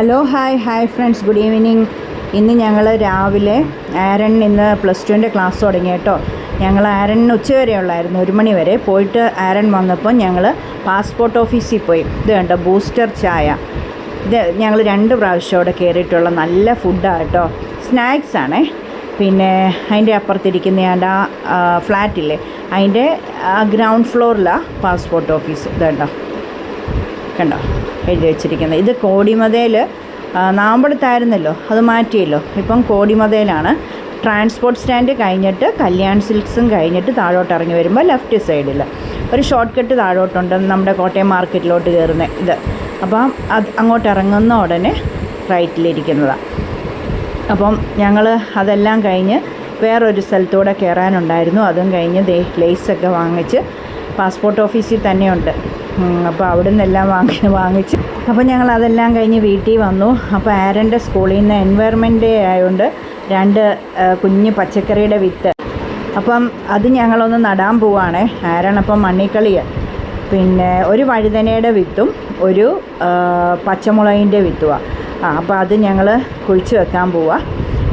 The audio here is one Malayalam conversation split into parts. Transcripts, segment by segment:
Hello hi hi friends good evening ഇന്ന് ഞങ്ങൾ രാവിലെ ആരൺ ഇന്ന് പ്ലസ് ടുവിന്റെ ക്ലാസ് തുടങ്ങി കേട്ടോ. ഞങ്ങൾ ആരണിന് ഉച്ചവരെ ഉള്ളായിരുന്നു. ഒരു മണി വരെ പോയിട്ട് ആരൺ വന്നപ്പോൾ ഞങ്ങൾ പാസ്പോർട്ട് ഓഫീസിൽ പോയി. ഇത് കണ്ടോ ബൂസ്റ്റർ ചായ. ഇത് ഞങ്ങൾ രണ്ട് പ്രാവശ്യം അവിടെ കയറിയിട്ടുള്ള നല്ല ഫുഡാണ് കേട്ടോ. സ്നാക്സ് ആണേ. പിന്നെ അതിന്റെ അപ്പുറത്തിരിക്കുന്ന ആ ആ, ഫ്ലാറ്റില്ലേ അതിന്റെ ഗ്രൗണ്ട് ഫ്ലോറിലാണ് പാസ്പോർട്ട് ഓഫീസ് ഇത് കണ്ടോ? കണ്ടോ? എഴുതി വെച്ചിരിക്കുന്നത്. ഇത് കോടിമതയിൽ നാമ്പടത്തായിരുന്നല്ലോ അത് മാറ്റിയല്ലോ. ഇപ്പം കോടിമതയിലാണ്. ട്രാൻസ്പോർട്ട് സ്റ്റാൻഡ് കഴിഞ്ഞിട്ട് കല്യാൺ സിൽക്സും കഴിഞ്ഞിട്ട് താഴോട്ട് ഇറങ്ങി വരുമ്പോൾ ലെഫ്റ്റ് സൈഡിൽ ഒരു ഷോർട്ട് കട്ട് താഴോട്ടുണ്ട് നമ്മുടെ കോട്ടയം മാർക്കറ്റിലോട്ട് കയറുന്ന ഇത്. അപ്പം അത് അങ്ങോട്ട് ഇറങ്ങുന്ന ഉടനെ റൈറ്റിലിരിക്കുന്നതാണ് അപ്പം ഞങ്ങൾ അതെല്ലാം കഴിഞ്ഞ് വേറൊരു സ്ഥലത്തൂടെ കയറാനുണ്ടായിരുന്നു. അതും കഴിഞ്ഞ് ദേ ലേസൊക്കെ വാങ്ങിച്ച് പാസ്പോർട്ട് ഓഫീസിൽ തന്നെയുണ്ട്. അപ്പോൾ അവിടെ നിന്നെല്ലാം വാങ്ങി വാങ്ങിച്ച്. അപ്പോൾ ഞങ്ങൾ അതെല്ലാം കഴിഞ്ഞ് വീട്ടിൽ വന്നു. അപ്പോൾ ആരന്റെ സ്കൂളിൽ നിന്ന് എൻവയർമെന്റ് ഡേ ആയതുകൊണ്ട് രണ്ട് കുഞ്ഞ് പച്ചക്കറിയുടെ വിത്ത്. അപ്പം അത് ഞങ്ങളൊന്ന് നടാൻ പോവാണേ. ആരണപ്പം മണ്ണിക്കളിയാണ് പിന്നെ ഒരു വഴുതനയുടെ വിത്തും ഒരു പച്ചമുളകിന്റെ വിത്തുമാണ് ആ അപ്പോൾ അത് ഞങ്ങൾ കുഴിച്ച് വെക്കാൻ പോവാം.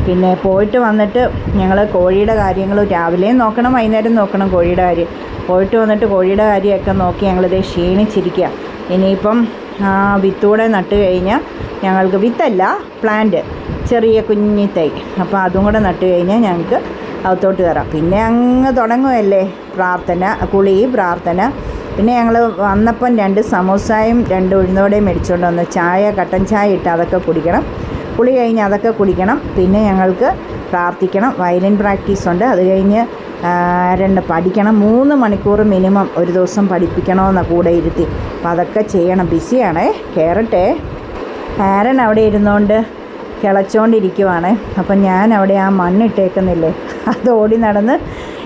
പിന്നെ പോയിട്ട് വന്നിട്ട് ഞങ്ങൾ കോഴിയുടെ കാര്യങ്ങൾ രാവിലെയും നോക്കണം വൈകുന്നേരം നോക്കണം കോഴിയുടെ കാര്യം. പോയിട്ട് വന്നിട്ട് കോഴിയുടെ കാര്യമൊക്കെ നോക്കി ഞങ്ങളിത് ക്ഷീണിച്ചിരിക്കുക ഇനിയിപ്പം വിത്തൂടെ നട്ട് കഴിഞ്ഞാൽ ഞങ്ങൾക്ക് വിത്തല്ല പ്ലാന്റ് ചെറിയ കുഞ്ഞി തൈ. അപ്പോൾ അതും കൂടെ നട്ട് കഴിഞ്ഞാൽ ഞങ്ങൾക്ക് അകത്തോട്ട് കയറാം. പിന്നെ അങ്ങ് തുടങ്ങുമല്ലേ പ്രാർത്ഥന കുളി പ്രാർത്ഥന. പിന്നെ ഞങ്ങൾ വന്നപ്പം രണ്ട് സമോസായും രണ്ട് ഉഴുന്നോടെയും മേടിച്ചുകൊണ്ട് വന്ന്. ചായ കട്ടൻ ചായ ഇട്ട് അതൊക്കെ കുടിക്കണം. കുളി കഴിഞ്ഞ് അതൊക്കെ കുടിക്കണം. പിന്നെ ഞങ്ങൾക്ക് പ്രാർത്ഥിക്കണം. വയലിൻ പ്രാക്ടീസ് ഉണ്ട്. അത് കഴിഞ്ഞ് രണ്ട് പഠിക്കണം. മൂന്ന് മണിക്കൂർ മിനിമം ഒരു ദിവസം പഠിപ്പിക്കണമെന്ന് കൂടെ ഇരുത്തി. അപ്പം അതൊക്കെ ചെയ്യണം. ബിസിയാണേ. കയറട്ടെ ആരൻ അവിടെ ഇരുന്നുകൊണ്ട് കിളച്ചോണ്ടിരിക്കുവാണ്. അപ്പം ഞാൻ അവിടെ ആ മണ്ണിട്ടേക്കുന്നില്ലേ? അത് ഓടി നടന്ന്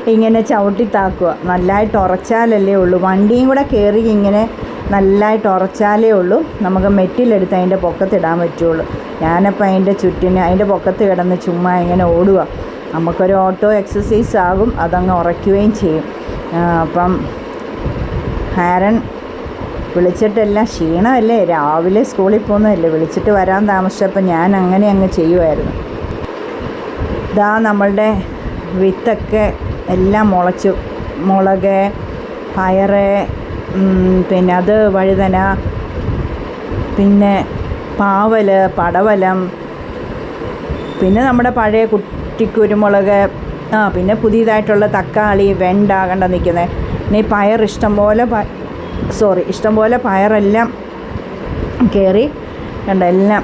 ഇങ്ങനെ ചവിട്ടി താക്കുക നല്ലതായിട്ട് ഉറച്ചാലല്ലേ ഉള്ളൂ. വണ്ടിയും കൂടെ കയറി ഇങ്ങനെ നല്ലതായിട്ട് ഉറച്ചാലേ ഉള്ളൂ. നമുക്ക് മെറ്റിലെടുത്ത് അതിന്റെ പൊക്കത്തിടാൻ പറ്റുള്ളൂ. ഞാനപ്പോൾ അതിന്റെ ചുറ്റിന് അതിന്റെ പൊക്കത്ത് കിടന്ന് ചുമ്മാ ഇങ്ങനെ ഓടുക നമുക്കൊരു ഓട്ടോ എക്സസൈസ് ആകും അതങ്ങ് ഉറയ്ക്കുകയും ചെയ്യും. അപ്പം ഹാരൻ വിളിച്ചിട്ടല്ല ക്ഷീണമല്ലേ? രാവിലെ സ്കൂളിൽ പോകുന്നതല്ലേ? വിളിച്ചിട്ട് വരാൻ താമസിച്ചപ്പോൾ ഞാൻ അങ്ങനെ അങ്ങ് ചെയ്യുമായിരുന്നു. ഇതാ നമ്മളുടെ വിത്തൊക്കെ എല്ലാം മുളച്ചു. മുളക് പയറ് പിന്നെ അത് വഴുതന പിന്നെ പാവൽ പടവലം പിന്നെ നമ്മുടെ പഴയ കുറ്റിക്കുരുമുളക് ആ പിന്നെ പുതിയതായിട്ടുള്ള തക്കാളി വെണ്ട കണ്ട നിൽക്കുന്നത് ഇനി പയർ ഇഷ്ടംപോലെ പ സോറി ഇഷ്ടംപോലെ പയറെല്ലാം കയറി കണ്ട എല്ലാം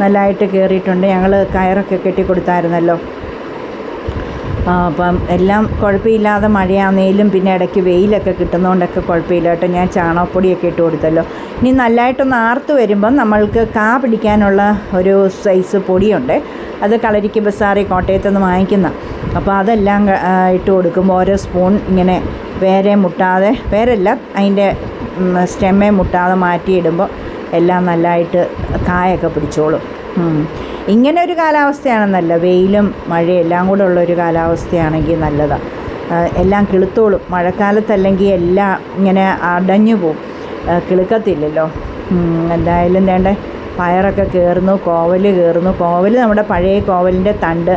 നല്ലതായിട്ട് കയറിയിട്ടുണ്ട് ഞങ്ങൾ കയറൊക്കെ കെട്ടി കൊടുത്തായിരുന്നല്ലോ അപ്പം എല്ലാം കുഴപ്പമില്ലാതെ മഴയാന്നേലും പിന്നെ ഇടയ്ക്ക് വെയിലൊക്കെ കിട്ടുന്നതുകൊണ്ടൊക്കെ കുഴപ്പമില്ല കേട്ടോ. ഞാൻ ചാണകപ്പൊടിയൊക്കെ ഇട്ട് കൊടുത്തല്ലോ. ഇനി നല്ലതായിട്ടൊന്ന് ആർത്ത് വരുമ്പം നമ്മൾക്ക് കാ പിടിക്കാനുള്ള ഒരു സൈസ് പൊടിയുണ്ട്. അത് കളരിക്ക് ബസാറി കോട്ടയത്ത് നിന്ന് വാങ്ങിക്കുന്ന. അപ്പോൾ അതെല്ലാം ഇട്ട് കൊടുക്കുമ്പോൾ ഓരോ സ്പൂൺ ഇങ്ങനെ വേറെ മുട്ടാതെ വേരല്ല അതിന്റെ സ്റ്റെമ്മെ മുട്ടാതെ മാറ്റിയിടുമ്പോൾ എല്ലാം നല്ലതായിട്ട് കായൊക്കെ പിടിച്ചോളും. ഇങ്ങനെ ഒരു കാലാവസ്ഥയാണെന്നല്ല വെയിലും മഴയും എല്ലാം കൂടെ ഉള്ള ഒരു കാലാവസ്ഥയാണെങ്കിൽ നല്ലതാണ് എല്ലാം കിളുത്തോളും. മഴക്കാലത്തല്ലെങ്കിൽ എല്ലാം ഇങ്ങനെ അടഞ്ഞു പോവും. കിളുക്കത്തില്ലല്ലോ. എന്തായാലും വേണ്ട? പയറൊക്കെ കയറുന്നു കോവൽ കയറുന്നു കോവൽ നമ്മുടെ പഴയ കോവലിന്റെ തണ്ട്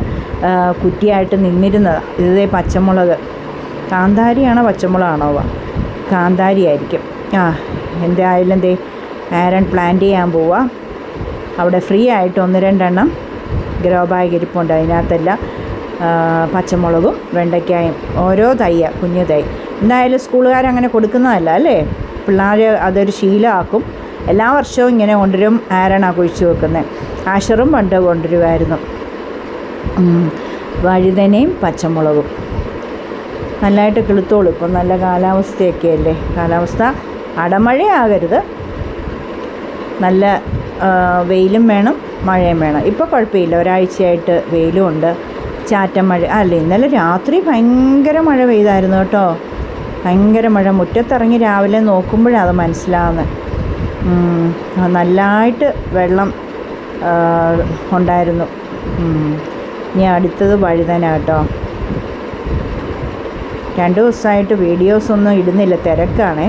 കുറ്റിയായിട്ട് നിന്നിരുന്നതാണ് ഇതേ പച്ചമുളക്. കാന്താരിയാണോ പച്ചമുളകാണോ കാന്താരി ആയിരിക്കും ആ എന്തായാലും ദേ ആരൻ പ്ലാന്റ് ചെയ്യാൻ പോവുക അവിടെ ഫ്രീ ആയിട്ട് ഒന്ന് രണ്ടെണ്ണം ഗ്രോ ബാഗ് ഇരിപ്പുണ്ട്. അതിനകത്തെല്ലാം പച്ചമുളകും വെണ്ടയ്ക്കായും. ഓരോ തയ്യ കുഞ്ഞു തൈ. എന്തായാലും സ്കൂളുകാരങ്ങനെ കൊടുക്കുന്നതല്ല അല്ലേ? പിള്ളേർ അതൊരു ശീലമാക്കും. എല്ലാ വർഷവും ഇങ്ങനെ കൊണ്ടുവരും ആരാണ് കുഴിച്ചു വെക്കുന്നത് ആഷറും പണ്ട് കൊണ്ടുവരുമായിരുന്നു. വഴുതനയും പച്ചമുളകും. നല്ലതായിട്ട് കിളുത്തോളൂ. ഇപ്പം നല്ല കാലാവസ്ഥയൊക്കെ അല്ലേ? കാലാവസ്ഥ അടമഴയാകരുത്. നല്ല വെയിലും വേണം മഴയും വേണം. ഇപ്പോൾ കുഴപ്പമില്ല. ഒരാഴ്ചയായിട്ട് വെയിലും ഉണ്ട്. ചാറ്റം മഴ അല്ല ഇന്നലെ രാത്രി ഭയങ്കര മഴ പെയ്തായിരുന്നു കേട്ടോ. ഭയങ്കര മഴ. മുറ്റത്തിറങ്ങി രാവിലെ നോക്കുമ്പോഴാണ് അത് മനസ്സിലാവുന്നത്. നല്ലതായിട്ട് വെള്ളം ഉണ്ടായിരുന്നു. ഇനി അടുത്തത് വഴുതന കേട്ടോ. രണ്ട് ദിവസമായിട്ട് വീഡിയോസ് ഒന്നും ഇടുന്നില്ല. തിരക്കാണേ.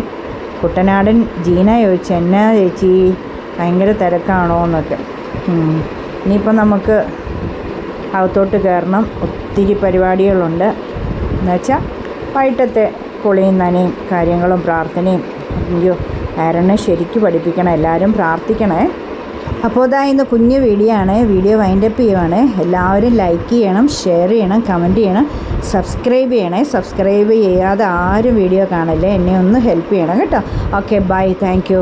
കുട്ടനാടൻ ജീന ചോദിച്ചു എന്നാ ചേച്ചി? ഭയങ്കര തിരക്കാണോ? എന്നൊക്കെ. ഇനിയിപ്പോൾ നമുക്ക് അകത്തോട്ട് കയറണം. ഒത്തിരി പരിപാടികളുണ്ട്. എന്നുവെച്ചാൽ വൈകിട്ടത്തെ കുളിയും നനയും കാര്യങ്ങളും പ്രാർത്ഥനയും. അയ്യോ. ആരനെ ശരിക്കും പഠിപ്പിക്കണം എല്ലാവരും പ്രാർത്ഥിക്കണേ. അപ്പോൾ ഇതാ ഇന്ന് കുഞ്ഞ് വീഡിയോ ആണ് വീഡിയോ വൈൻഡപ്പ് ചെയ്യുവാണ്. എല്ലാവരും ലൈക്ക് ചെയ്യണം ഷെയർ ചെയ്യണം കമന്റ് ചെയ്യണം സബ്സ്ക്രൈബ് ചെയ്യണേ. സബ്സ്ക്രൈബ് ചെയ്യാതെ ആരും വീഡിയോ കാണില്ലേ? എന്നെ ഒന്ന് ഹെൽപ്പ് ചെയ്യണം കേട്ടോ. Okay bye thank